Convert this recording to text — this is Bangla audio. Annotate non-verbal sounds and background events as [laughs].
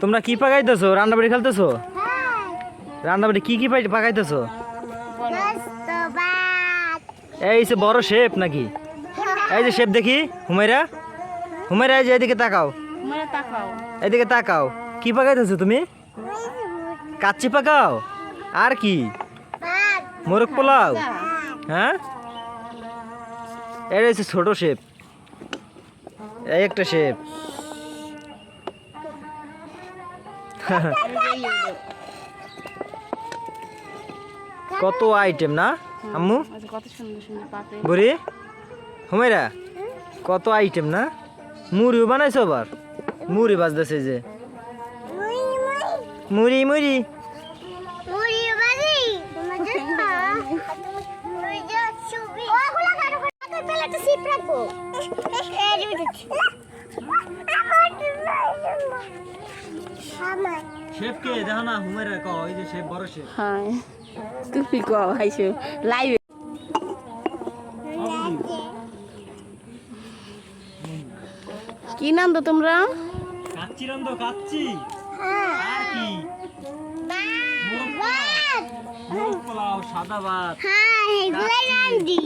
তোমরা কি পাকাইতেছো? রান্নাবাড়ি খেলতেছো? রান্নাবাড়ি কি কি পাই- পাকাইতেছো? এই যে বড় শেপ নাকি? এই যে শেপ দেখি হুমাইরা হুমাইরা এই যে এদিকে তাকাও। তাকাও। এদিকে তাকাও। কি পাকাইতেছো তুমি? কাচ্চি পাকাও? আর কি? মোরগ পোলাও? হ্যাঁ? এটা হচ্ছে ছোট শেপ। এই একটা শেপ। [laughs] কত আইটেম না আম্মু? আচ্ছা কত সুন্দর সুন্দর পাতে। বুড়ি? হুমাইরা কত আইটেম না? মুড়িও বানাইছো আবার? মুড়ি বাজতেছে যে। মুড়ি মুড়ি। [laughs] কে দেখো না হুমাইরা ক ওই যে শেফ বড় শেফ। হ্যাঁ তুমি কো আইসো লাইভ কি নাম তো তোমরা? কাচ্চি রান্ধো কাচ্চি। আর কি? মোরগ পোলাও। সাদা ভাত। বোরহানি